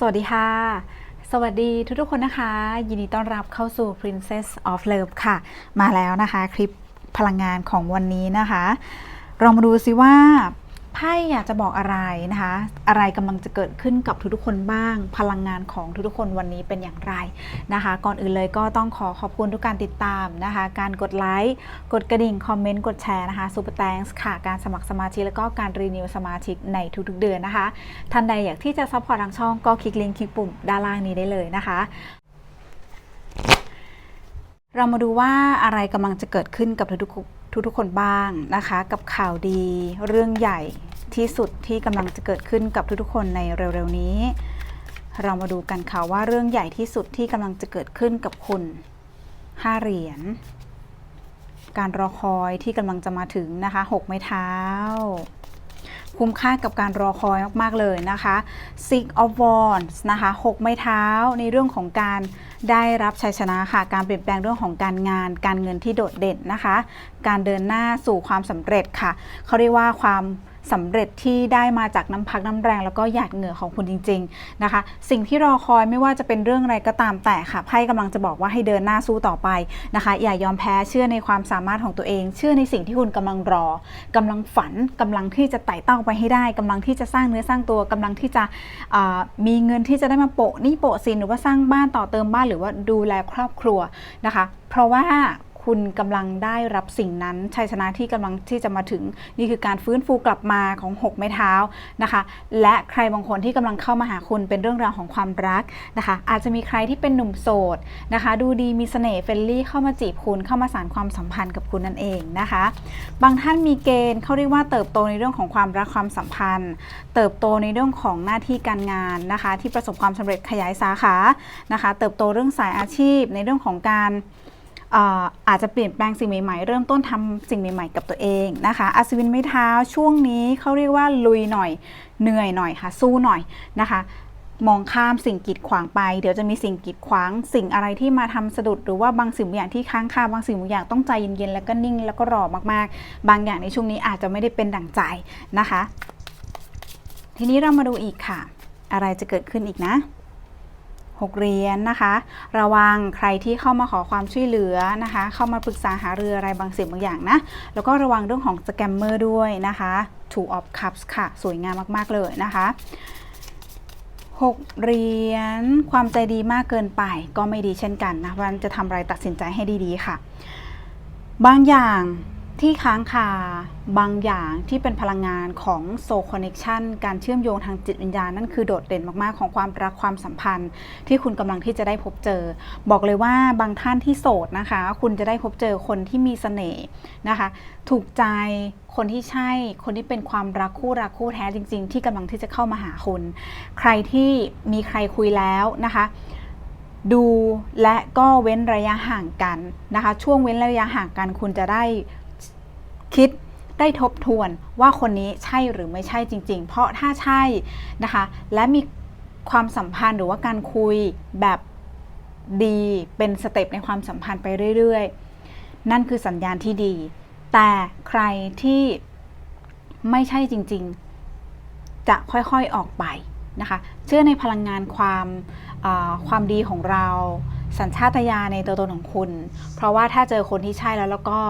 สวัสดีค่ะ สวัสดีทุกๆคนนะคะ ยินดีต้อนรับเข้าสู่ Princess of Love ค่ะ มาแล้วนะคะ คลิปพลังงานของวันนี้นะคะ เรามาดูซิว่า ไพ่อยากจะบอกอะไรนะคะ อะไรกำลังจะเกิดขึ้นกับทุกๆคนบ้าง พลังงานของทุกๆคนวันนี้เป็นอย่างไรนะคะ ก่อนอื่นเลยก็ต้องขอขอบคุณทุกการติดตามนะคะ การกดไลค์กดกระดิ่ง คอมเมนต์ กดแชร์นะคะซูเปอร์แตงค่ะ การสมัครสมาชิกแล้วก็การรีนิวสมาชิกในทุกๆเดือนนะคะท่านใดอยากที่จะซัพพอร์ตทางช่องก็คลิกลิงก์คลิกปุ่มด้านล่างนี้ได้เลยนะคะเรามาดูว่าอะไรกำลังจะเกิดขึ้นกับทุกๆทุกๆคนบ้างนะคะ กับข่าวดีเรื่องใหญ่ ที่สุดที่กำลังจะเกิดขึ้นกับทุกๆคนในเร็วๆนี้ เรามาดูกันค่ะว่าเรื่องใหญ่ที่สุดที่กำลังจะเกิดขึ้นกับคุณห้าเหรียญการรอคอยที่กำลังจะมาถึงนะคะหกไม้เท้า คุ้มค่ากับการรอคอยมาก ๆ เลยนะคะ Six of Wands นะคะหกไม้เท้าในเรื่องของการได้รับชัยชนะค่ะ การเปลี่ยนแปลงเรื่องของการงาน การเงินที่โดดเด่นนะคะ การเดินหน้าสู่ความสำเร็จค่ะ เขาเรียกว่าความ สำเร็จที่ได้มาจากน้ำพักน้ำแรง แล้วก็หยาดเหงื่อของคุณจริง ๆนะคะ สิ่งที่รอคอยไม่ว่าจะเป็นเรื่องอะไรก็ตามแต่ค่ะไพ่กำลังจะบอกว่าให้เดินหน้าสู้ต่อไปนะคะ อย่ายอมแพ้เชื่อในความสามารถของตัวเอง เชื่อในสิ่งที่คุณกำลังรอกำลังฝันกำลังที่จะไต่เต้าไปให้ได้กำลังที่จะสร้างเนื้อสร้างตัวกำลังที่จะมีเงินที่จะได้มาโปะนี่โปะสินหรือว่าสร้างบ้านต่อเติมบ้านหรือว่าดูแลครอบครัวนะคะ เพราะว่า คุณกำลังได้รับสิ่งนั้นชัยชนะที่กำลังที่จะมาถึงนี่คือการฟื้นฟูกลับมาของ 6 ไม้เท้านะคะ และใครบางคนที่กำลังเข้ามาหาคุณเป็นเรื่องราวของความรักนะคะ อาจจะมีใครที่เป็นหนุ่มโสดนะคะ ดูดีมีเสน่ห์เฟรนลี่เข้ามาจีบคุณเข้ามาสานความสัมพันธ์กับคุณนั่นเองนะคะ บางท่านมีเกณฑ์เขาเรียกว่าเติบโตในเรื่องของความรักความสัมพันธ์ เติบโตในเรื่องของหน้าที่การงานนะคะ ที่ประสบความสำเร็จขยายสาขานะคะ เติบโตเรื่องสายอาชีพในเรื่องของการ อาจจะเปลี่ยนแปลงสิ่งใหม่ๆ เริ่มต้นทำสิ่งใหม่ๆ กับตัวเองนะคะ อัศวินไม้เท้าช่วงนี้เขาเรียกว่าลุยหน่อย เหนื่อยหน่อยค่ะ สู้หน่อยนะคะ มองข้ามสิ่งกีดขวางไป เดี๋ยวจะมีสิ่งกีดขวาง สิ่งอะไรที่มาทำสะดุด หรือว่าบางสิ่งบางอย่างที่ค้างคาบางสิ่งบางอย่างต้องใจเย็นๆ แล้วก็นิ่งแล้วก็รอมากๆ บางอย่างในช่วงนี้อาจจะไม่ได้เป็นดั่งใจนะคะ ทีนี้เรามาดูอีกค่ะ อะไรจะเกิดขึ้นอีกนะ หกเหรียญนะคะ ระวังใครที่เข้ามาขอความช่วยเหลือนะคะ เข้ามาปรึกษาหาเรืออะไรบางสิ่งบางอย่างนะ แล้วก็ระวังเรื่องของสแกมเมอร์ด้วยนะคะ two of cups ค่ะ สวยงามมากๆเลยนะคะ6เหรียญความใจดีมากเกินไปก็ไม่ดีเช่นกันนะวันจะทำอะไรตัดสินใจให้ดีๆค่ะ บางอย่าง ที่ค้างคาบางอย่างที่เป็นพลังงานของโซคอนเน c ชันการเชื่อมโยงทางจิตวิญญาณนั่นคือโดดเด่นมากๆ ของความรักความสัมพันธ์ ที่คุณกำลังที่จะได้พบเจอ บอกเลยว่าบางท่านที่โสดนะคะ คุณจะได้พบเจอคนที่มีเสน่ห์นะคะ ถูกใจคนที่ใช่คนที่เป็นความรักคู่รักคู่แท้จริง ๆ ที่กำลังที่จะเข้ามาหาคุณใครที่มีใครคุยแล้วนะคะดูและก็เว้นระยะห่างกันนะคะ ช่วงเว้นระยะห่างกันคุณจะได้ คิดได้ทบทวนว่าคนนี้ใช่หรือไม่ใช่จริง ๆ เพราะถ้าใช่นะคะ และมีความสัมพันธ์หรือว่าการคุยแบบดีเป็นสเต็ปในความสัมพันธ์ไปเรื่อย ๆ นั่นคือสัญญาณที่ดี แต่ใครที่ไม่ใช่จริง ๆ จะค่อยๆออกไปนะคะ เชื่อในพลังงานความความดีของเรา สัญชาตญาณในตัวตนของคุณ เพราะว่าถ้าเจอคนที่ใช่แล้วแล้วก็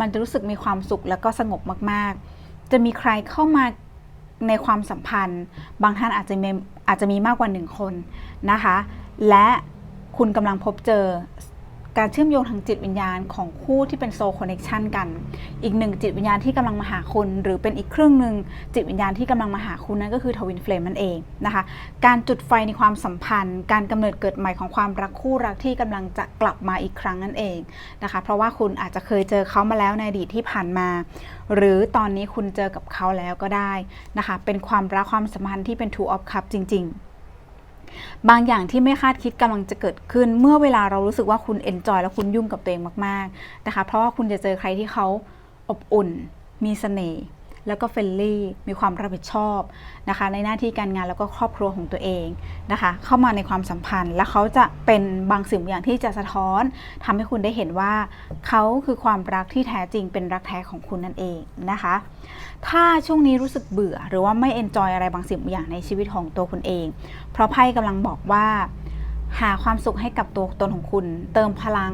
มันจะรู้สึกมีความสุขแล้วก็สงบมากๆ จะมีใครเข้ามาในความสัมพันธ์ บางท่านอาจจะมีอาจจะมีมากกว่าหนึ่งคนนะคะ และคุณกำลังพบเจอ การเชื่อมโยงทางจิตวิญญาณของคู่ที่เป็นโซลคอนเน c ชันกัน อีกหนึ่งจิตวิญญาณที่กำลังมาหาคุณ หรือเป็นอีกครึ่งหนึ่งจิตวิญญาณที่กำลังมาหาคุณนั่นก็คือทวินเฟลมนั่นเองนะคะ การจุดไฟในความสัมพันธ์ การกำเนิดเกิดใหม่ของความรักคู่รักที่กำลังจะกลับมาอีกครั้งนั่นเองนะคะ เพราะว่าคุณอาจจะเคยเจอเขามาแล้วในอดีตที่ผ่านมา หรือตอนนี้คุณเจอกับเขาแล้วก็ได้นะคะ เป็นความรักความสัมพันธ์ที่เป็น two of cup จริง ๆ บางอย่างที่ไม่คาดคิดกำลังจะเกิดขึ้น เมื่อเวลาเรารู้สึกว่าคุณเอนจอยแล้วคุณยุ่งกับตัวเองมากๆนะคะเพราะว่าคุณจะเจอใครที่เขาอบอุ่น มีเสน่ห์ แล้วก็เฟรนลี่มีความรับผิดชอบนะคะ ในหน้าที่การงานแล้วก็ครอบครัวของตัวเองนะคะ เข้ามาในความสัมพันธ์ และเขาจะเป็นบางสิ่งบางอย่างที่จะสะท้อนทำให้คุณได้เห็นว่าเขาคือความรักที่แท้จริงเป็นรักแท้ของคุณนั่นเองนะคะ ถ้าช่วงนี้รู้สึกเบื่อ หรือว่าไม่เอนจอยอะไรบางสิ่งบางอย่างในชีวิตของตัวคุณเอง เพราะไพ่กำลังบอกว่า หาความสุขให้กับตัวตนของคุณ เติมพลัง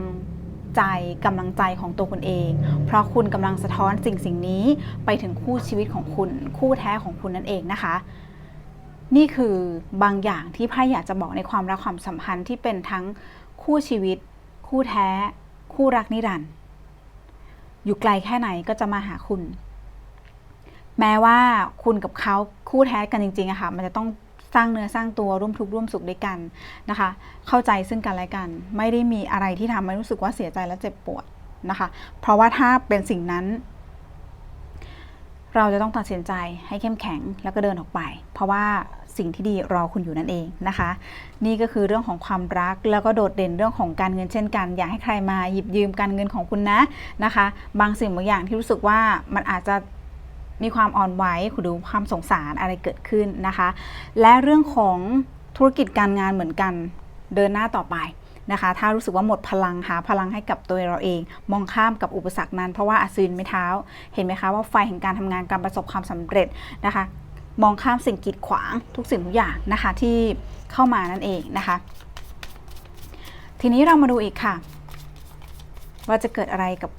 ใจกำลังใจของตัวคุณเอง เพราะคุณกำลังสะท้อนสิ่งสิ่งนี้ไปถึงคู่ชีวิตของคุณ คู่แท้ของคุณนั่นเองนะคะ นี่คือบางอย่างที่ไพ่อยากจะบอกในความรักความสัมพันธ์ที่เป็นทั้งคู่ชีวิต คู่แท้ คู่รักนิรันดร์อยู่ไกลแค่ไหนก็จะมาหาคุณ แม้ว่าคุณกับเขาคู่แท้กันจริงๆอะค่ะ มันจะต้อง สร้างเนื้อสร้างตัวร่วมทุกข์ร่วมสุขด้วยกันนะคะ เข้าใจซึ่งกันและกัน ไม่ได้มีอะไรที่ทำให้รู้สึกว่าเสียใจและเจ็บปวดนะคะ เพราะว่าถ้าเป็นสิ่งนั้น เราจะต้องตัดสินใจให้เข้มแข็งแล้วก็เดินออกไป เพราะว่าสิ่งที่ดีรอคุณอยู่นั่นเองนะคะ นี่ก็คือเรื่องของความรักแล้วก็โดดเด่นเรื่องของการเงินเช่นกัน อย่าให้ใครมาหยิบยืมการเงินของคุณนะนะคะ บางสิ่งบางอย่างที่รู้สึกว่ามันอาจจะ มีความอ่อนไหวหรือความสงสารอะไรเกิดขึ้นนะคะ และเรื่องของธุรกิจการงานเหมือนกันเดินหน้าต่อไปนะคะ ถ้ารู้สึกว่าหมดพลังหาพลังให้กับตัวเราเอง มองข้ามกับอุปสรรคนั้น เพราะว่าอาซีนไม่เท้า เห็นไหมคะว่าไฟแห่งการทำงานการประสบความสำเร็จนะคะ มองข้ามสิ่งกีดขวางทุกสิ่งทุกอย่างนะคะที่เข้ามานั่นเองนะคะ ทีนี้เรามาดูอีกค่ะ ว่าจะเกิดอะไรกับ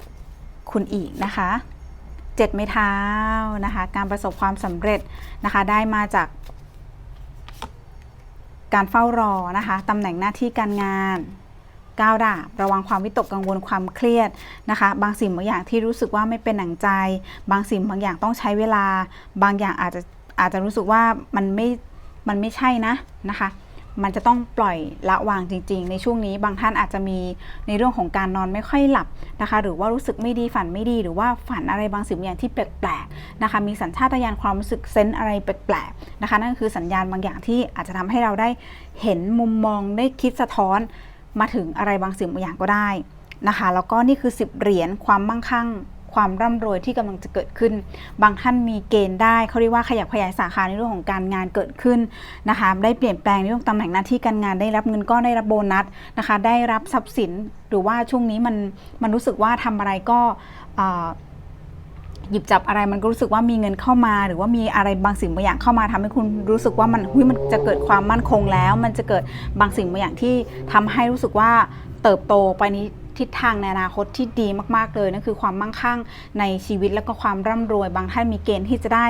คุณอีกนะคะ เจ็ดไม้เท้านะคะ การประสบความสำเร็จนะคะ ได้มาจาก การเฝ้ารอนะคะตำแหน่งหน้าที่การงานก้าวดาบระวังความวิตกกังวลความเครียดนะคะ บางสิ่งบางอย่างที่รู้สึกว่าไม่เป็นหนังใจ บางสิ่งบางอย่างต้องใช้เวลา บางอย่างอาจจะอาจจะรู้สึกว่ามันไม่มันไม่ใช่นะนะคะ มันจะต้องปล่อยละวางจริง ๆ ในช่วงนี้บางท่านอาจจะมีในเรื่องของการนอนไม่ค่อยหลับนะคะ หรือว่ารู้สึกไม่ดีฝันไม่ดี หรือว่าฝันอะไรบางสิ่งบางอย่างที่แปลกๆนะคะ มีสัญชาตญาณความรู้สึกเซนส์อะไรแปลกๆนะคะ นั่นคือสัญญาณบางอย่างที่อาจจะทำให้เราได้เห็นมุมมองได้คิดสะท้อนมาถึงอะไรบางสิ่งบางอย่างก็ได้นะคะ แล้วก็นี่คือ 10 เหรียญความมั่งคั่ง ความร่ำรวยที่กำลังจะเกิดขึ้น บางท่านมีเกณฑ์ได้เขาเรียกว่าขยับขยายสาขาในเรื่องของการงานเกิดขึ้นนะคะ ได้เปลี่ยนแปลงในเรื่องตำแหน่งหน้าที่การงานได้รับเงินก้อนได้รับโบนัสนะคะ ได้รับทรัพย์สินหรือว่าช่วงนี้มันมันรู้สึกว่าทำอะไรก็หยิบจับอะไรมันก็รู้สึกว่ามีเงินเข้ามาหรือว่ามีอะไรบางสิ่งบางอย่างเข้ามาทำให้คุณรู้สึกว่ามันหุ้ยมันจะเกิดความมั่นคงแล้ว มันจะเกิดบางสิ่งบางอย่างที่ทำให้รู้สึกว่าเติบโตไปนี้ ทิศทางในอนาคตที่ดีมากๆเลยนั่นคือความมั่งคั่งในชีวิตแล้วก็ความร่ำรวย บางท่านมีเกณฑ์ที่จะได้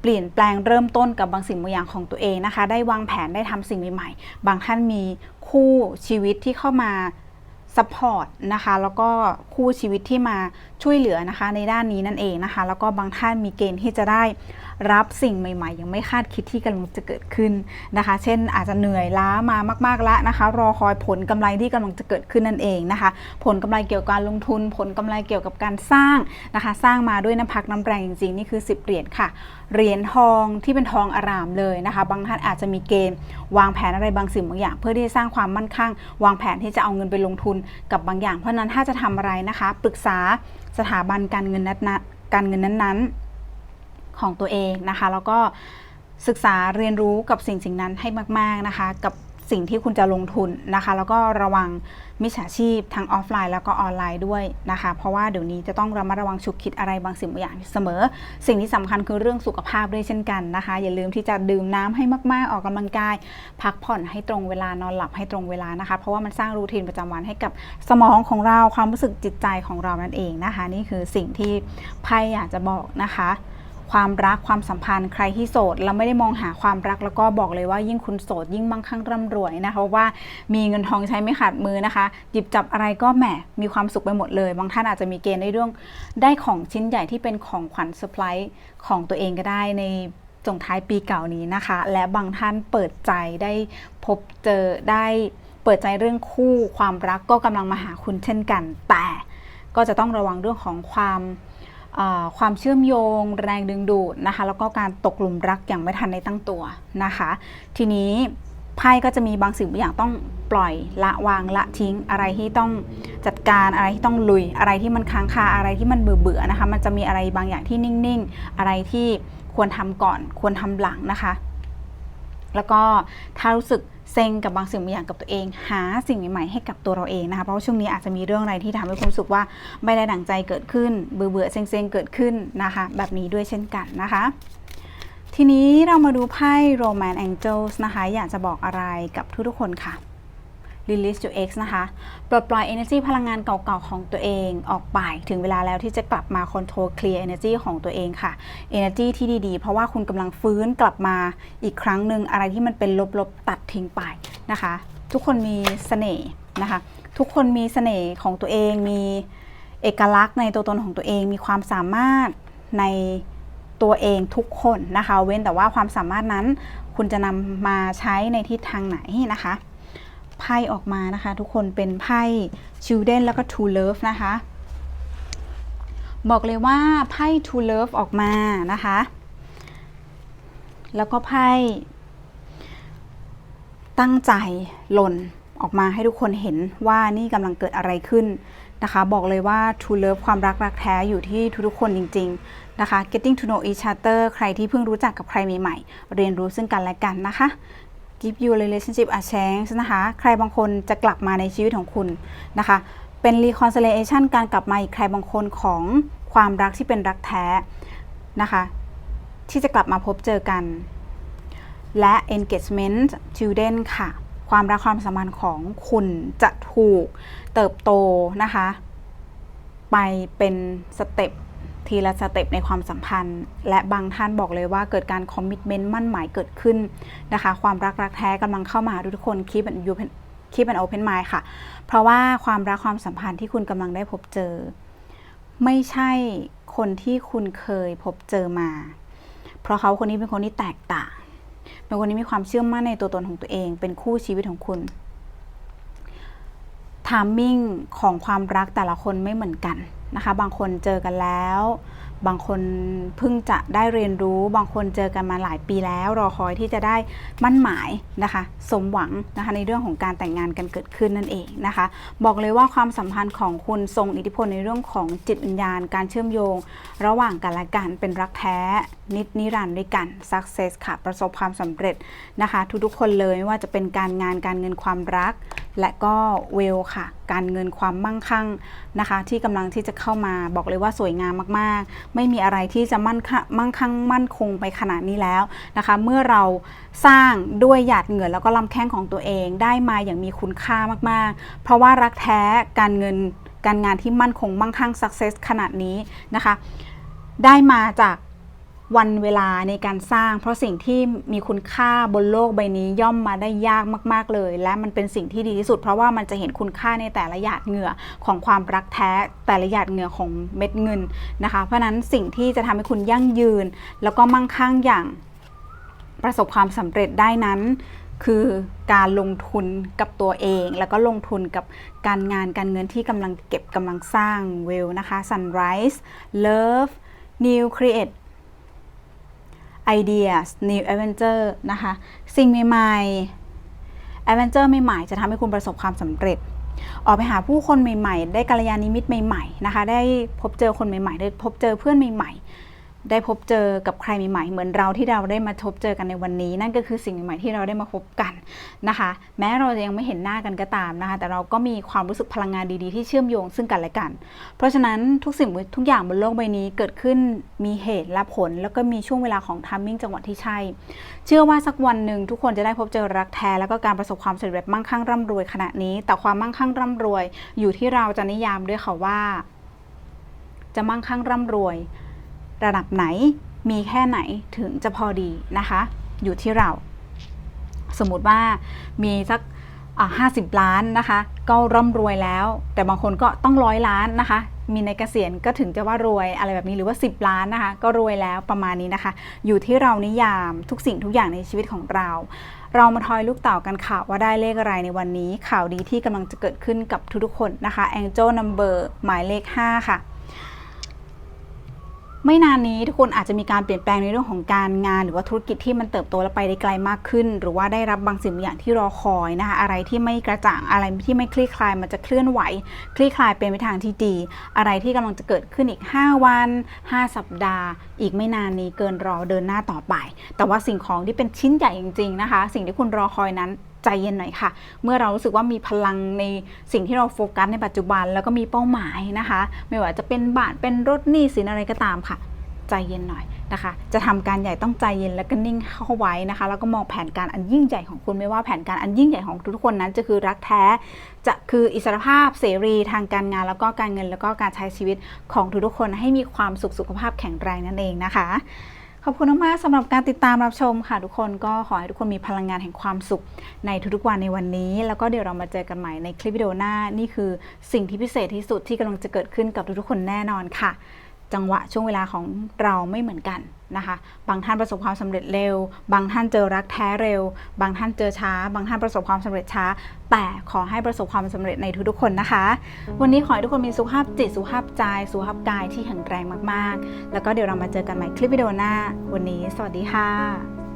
เปลี่ยนแปลงเริ่มต้นกับบางสิ่งบางอย่างของตัวเองนะคะ ได้วางแผนได้ทำสิ่งใหม่ๆบางท่านมีคู่ชีวิตที่เข้ามาซัพพอร์ตนะคะ แล้วก็คู่ชีวิตที่มาช่วยเหลือนะคะในด้านนี้นั่นเองนะคะ แล้วก็บางท่านมีเกณฑ์ที่จะได้ รับสิ่งใหม่ ๆ ยังไม่คาดคิดที่กำลังจะเกิดขึ้นนะคะ เช่น อาจจะเหนื่อยล้ามามาก ๆแล้วนะคะ รอคอยผลกำไรที่กำลังจะเกิดขึ้นนั่นเองนะคะ ผลกำไรเกี่ยวกับการลงทุน ผลกำไรเกี่ยวกับการสร้างนะคะ สร้างมาด้วยน้ำพักน้ำแรงจริงๆ นี่คือ 10 เหรียญค่ะเหรียญทองที่เป็นทองอารามเลยนะคะ บางท่านอาจจะมีเกณฑ์วางแผนอะไรบางสิ่งบางอย่าง เพื่อที่จะสร้างความมั่นคงวางแผนที่จะเอาเงินไปลงทุนกับบางอย่าง เพราะนั้นถ้าจะทำอะไรนะคะ ปรึกษาสถาบันการเงินนั้นการเงินนั้นๆ ของตัวเองนะคะ แล้วก็ศึกษาเรียนรู้กับสิ่งสิ่งนั้นให้มาก ๆ นะคะ กับสิ่งที่คุณจะลงทุนนะคะ แล้วก็ระวังมิจฉาชีพทั้งออฟไลน์แล้วก็ออนไลน์ด้วยนะคะ เพราะว่าเดี๋ยวนี้จะต้องระมัดระวังฉุกคิดอะไรบางสิ่งบางอย่างเสมอ สิ่งที่สำคัญคือเรื่องสุขภาพด้วยเช่นกันนะคะ อย่าลืมที่จะดื่มน้ำให้มากๆออกกำลังกาย พักผ่อนให้ตรงเวลานอนหลับให้ตรงเวลานะคะ เพราะว่ามันสร้างรูทีนประจำวันให้กับสมองของเราความรู้สึกจิตใจของเรานั่นเองนะคะ นี่คือสิ่งที่ไพ่อยากจะบอกนะคะ ความรักความสัมพันธ์ ใครที่โสดเราไม่ได้มองหาความรักแล้วก็บอกเลยว่ายิ่งคุณโสดยิ่งมั่งคั่งร่ำรวยนะคะเพราะว่ามีเงินทองใช้ไม่ขาดมือนะคะหยิบจับอะไรก็แหมมีความสุขไปหมดเลย บางท่านอาจจะมีเกณฑ์ในเรื่องได้ของชิ้นใหญ่ที่เป็นของขวัญเซอร์ไพรส์ของตัวเองก็ได้ในส่งท้ายปีเก่านี้นะคะ และบางท่านเปิดใจได้พบเจอได้เปิดใจเรื่องคู่ความรักก็กำลังมาหาคุณเช่นกัน แต่ก็จะต้องระวังเรื่องของความ ความเชื่อมโยง แรงดึงดูดนะคะ แล้วก็การตกหลุมรักอย่างไม่ทันในตั้งตัวนะคะ ทีนี้ไพ่ก็จะมีบางสิ่งบางอย่างต้องปล่อยละวางละทิ้ง อะไรที่ต้องจัดการอะไรที่ต้องลุย อะไรที่มันค้างคาอะไรที่มันเบื่อเบื่อนะคะ มันจะมีอะไรบางอย่างที่นิ่งๆ อะไรที่ควรทำก่อน ควรทำหลังนะคะ แล้วก็ถ้ารู้สึก เซ็งกับบางสิ่งบางอย่างกับตัวเอง หาสิ่งใหม่ๆให้กับตัวเราเองนะคะเพราะว่าช่วงนี้อาจจะมีเรื่องอะไรที่ทำให้คุณรู้สึกว่าไม่ได้ดั่งใจเกิดขึ้น เบื่อเบื่อๆเซ็งๆเกิดขึ้นนะคะ แบบนี้ด้วยเช่นกันนะคะ ทีนี้เรามาดูไพ่ Roman Angels นะคะ อยากจะบอกอะไรกับทุกๆคนค่ะ Release your X นะคะปลดปล่อย energy พลังงานเก่าๆของตัวเองออกไป ถึงเวลาแล้วที่จะกลับมา control clear energy ของตัวเองค่ะ energy ที่ดีๆ เพราะว่าคุณกำลังฟื้นกลับมาอีกครั้งหนึ่งอะไรที่มันเป็นลบๆ ตัดทิ้งไปนะคะ ทุกคนมีเสน่ห์นะคะ ทุกคนมีเสน่ห์ของตัวเองมีเอกลักษณ์ในตัวตนของตัวเองมีความสามารถในตัวเองทุกคนนะคะ เว้นแต่ว่าความสามารถนั้นคุณจะนำมาใช้ในทิศทางไหนนะคะ ไพ่ออกมานะคะ ทุกคนเป็นไพ่ Children แล้วก็ To Love นะคะ บอกเลยว่าไพ่ To Love ออกมานะคะ แล้วก็ไพ่ ตั้งใจหล่นออกมาให้ทุกคนเห็นว่านี่กำลังเกิดอะไรขึ้นนะคะ บอกเลยว่า To Love ความรักรักแท้อยู่ที่ทุกๆคนจริง ๆ นะคะ Getting to know each other ใครที่เพิ่งรู้จักกับใครใหม่ๆ เรียนรู้ซึ่งกันและกันนะคะ Give you relationship a chance นะคะ ใครบางคนจะกลับมาในชีวิตของคุณนะคะ เป็น reconciliation การกลับมาอีกใครบางคนของความรักที่เป็นรักแท้นะคะ ที่จะกลับมาพบเจอกัน และ engagement children ค่ะ ความรักความสัมพันธ์ของคุณจะถูกเติบโตนะคะ ไปเป็นสเต็ป ทีละสเต็ปในความสัมพันธ์ และบางท่านบอกเลยว่าเกิดการคอมมิ t เมนต์มั่นหมายเกิดขึ้นนะคะ ความรักรักแท้กำลังเข้ามาหาทุกคนคีบ and you คีบ and open mind ค่ะ เพราะว่าความรักความสัมพันธ์ที่คุณกำลังได้พบเจอ ไม่ใช่คนที่คุณเคยพบเจอมา เพราะเขาคนนี้เป็นคนที่แตกต่างเป็นคนที่มีความเชื่อมั่นในตัวตนของตัวเอง เป็นคู่ชีวิตของคุณ ทามมิ่งของความรักแต่ละคนไม่เหมือนกันนะคะ บางคนเจอกันแล้ว บางคนเพิ่งจะได้เรียนรู้ บางคนเจอกันมาหลายปีแล้ว รอคอยที่จะได้มั่นหมายนะคะ สมหวังนะคะในเรื่องของการแต่งงานกันเกิดขึ้นนั่นเองนะคะ บอกเลยว่าความสัมพันธ์ของคุณทรงอิทธิพลในเรื่องของจิตวิญญาณ การเชื่อมโยง ระหว่างกันและกันเป็นรักแท้ นิดนิรันดร์ด้วยกัน success ค่ะ ประสบความสำเร็จนะคะ ทุกๆคนเลยไม่ว่าจะเป็นการงานการเงินความรัก และก็เวลค่ะ การเงินความมั่งคั่งนะคะ ที่กำลังที่จะเข้ามาบอกเลยว่าสวยงามมากๆ ไม่มีอะไรที่จะมั่นคมั่งคั่งมั่นคงไปขนาดนี้แล้วนะคะ เมื่อเราสร้างด้วยหยาดเหงื่อแล้วก็ลำแข้งของตัวเองได้มาอย่างมีคุณค่ามากๆ เพราะว่ารักแท้การเงินการงานที่มั่นคงมั่งคั่ง success ขนาดนี้นะคะ ได้มาจาก วันเวลาในการสร้าง เพราะสิ่งที่มีคุณค่าบนโลกใบนี้ย่อมมาได้ยากมากๆเลย และมันเป็นสิ่งที่ดีที่สุด เพราะว่ามันจะเห็นคุณค่าในแต่ละหยาดเหงื่อของความรักแท้แต่ละหยาดเหงื่อของเม็ดเงินนะคะ เพราะนั้นสิ่งที่จะทำให้คุณยั่งยืน แล้วก็มั่งคั่งอย่างประสบความสำเร็จได้นั้นคือการลงทุนกับตัวเอง แล้วก็ลงทุนกับการงานการเงินที่กำลังเก็บกำลังสร้างเวลนะคะ Sunrise Love New Create Ideas New Adventure นะคะ สิ่งใหม่ๆ Adventure ใหม่ๆ จะทำให้คุณประสบความสำเร็จ ออกไปหาผู้คนใหม่ๆ ได้กัลยาณมิตรใหม่ๆ นะคะ ได้พบเจอคนใหม่ๆ ได้พบเจอเพื่อนใหม่ๆ ได้พบเจอกับใครใหม่ๆ เหมือนเราที่เราได้มาพบเจอกันในวันนี้ นั่นก็คือสิ่งใหม่ๆที่เราได้มาพบกันนะคะ แม้เราจะยังไม่เห็นหน้ากันก็ตามนะคะ แต่เราก็มีความรู้สึกพลังงานดีๆ ที่เชื่อมโยงซึ่งกันและกัน เพราะฉะนั้นทุกสิ่งทุกอย่างบนโลกใบนี้เกิดขึ้นมีเหตุและผล แล้วก็มีช่วงเวลาของทัมมิ่งจังหวะที่ใช่ เชื่อว่าสักวันหนึ่งทุกคนจะได้พบเจอรักแท้แล้วก็การประสบความสำเร็จมั่งคั่งร่ำรวยขณะนี้ แต่ความมั่งคั่งร่ำรวย อยู่ที่เราจะนิยามด้วยค่ะว่า จะมั่งคั่งร่ำรวย ระดับไหนมีแค่ไหนถึงจะพอดีนะคะ อยู่ที่เรา สมมุติว่ามีสักห้าสิบล้านนะคะ ก็ร่ำรวยแล้ว แต่บางคนก็ต้องร้อยล้านนะคะ มีในเกษียณก็ถึงจะว่ารวยอะไรแบบนี้หรือว่า 10 ล้านนะคะ ก็รวยแล้วประมาณนี้นะคะ อยู่ที่เรานิยามทุกสิ่งทุกอย่างในชีวิตของเราเรามาทอยลูกเต่ากันค่ะว่าได้เลขอะไรในวันนี้ข่าวดีที่กำลังจะเกิดขึ้นกับทุกๆคนนะคะ Angel Number หมายเลข 5 ค่ะ ไม่นานนี้ทุกคนอาจจะมีการเปลี่ยนแปลงในเรื่องของการงาน หรือว่าธุรกิจที่มันเติบโตและไปได้ไกลมากขึ้น หรือว่าได้รับบางสิ่งบางอย่างที่รอคอยนะคะอะไรที่ไม่กระจ่างอะไรที่ไม่คลี่คลายมันจะเคลื่อนไหว คลี่คลายเป็นไปทางที่ดี อะไรที่กำลังจะเกิดขึ้นอีก 5 วัน 5 สัปดาห์ อีกไม่นานนี้เกินรอเดินหน้าต่อไป แต่ว่าสิ่งของที่เป็นชิ้นใหญ่จริงๆนะคะ สิ่งที่คุณรอคอยนั้นใจเย็นหน่อยค่ะ เมื่อเรารู้สึกว่ามีพลังในสิ่งที่เราโฟกัสในปัจจุบัน แล้วก็มีเป้าหมายนะคะ ไม่ว่าจะเป็นบ้านเป็นรถหนี้สินอะไรก็ตามค่ะ ใจเย็นหน่อย นะคะ จะทำการใหญ่ต้องใจเย็นและก็นิ่งเข้าไว้นะคะ แล้วก็มองแผนการอันยิ่งใหญ่ของคุณไม่ว่าแผนการอันยิ่งใหญ่ของทุกคนนั้นจะคือรักแท้จะคืออิสรภาพเสรีทางการงานแล้วก็การเงินแล้วก็การใช้ชีวิตของทุกๆคนให้มีความสุขสุขภาพแข็งแรงนั่นเองนะคะขอบคุณมากๆสำหรับการติดตามรับชมค่ะ ทุกคนก็ขอให้ทุกคนมีพลังงานแห่งความสุขในทุกๆวันในวันนี้ แล้วก็เดี๋ยวเรามาเจอกันใหม่ในคลิปวิดีโอหน้า นี่คือสิ่งที่พิเศษที่สุดที่กำลังจะเกิดขึ้นกับทุกๆคนแน่นอนค่ะ จังหวะช่วงเวลาของเราไม่เหมือนกันนะคะ บางท่านประสบความสำเร็จเร็ว บางท่านเจอรักแท้เร็ว บางท่านเจอช้า บางท่านประสบความสำเร็จช้า แต่ขอให้ประสบความสำเร็จในทุกๆคนนะคะ วันนี้ขอให้ทุกคนมีสุขภาพจิต สุขภาพใจ สุขภาพกายที่แข็งแรงมากๆ แล้วก็เดี๋ยวเรามาเจอกันใหม่คลิปวิดีโอหน้า วันนี้ สวัสดีค่ะ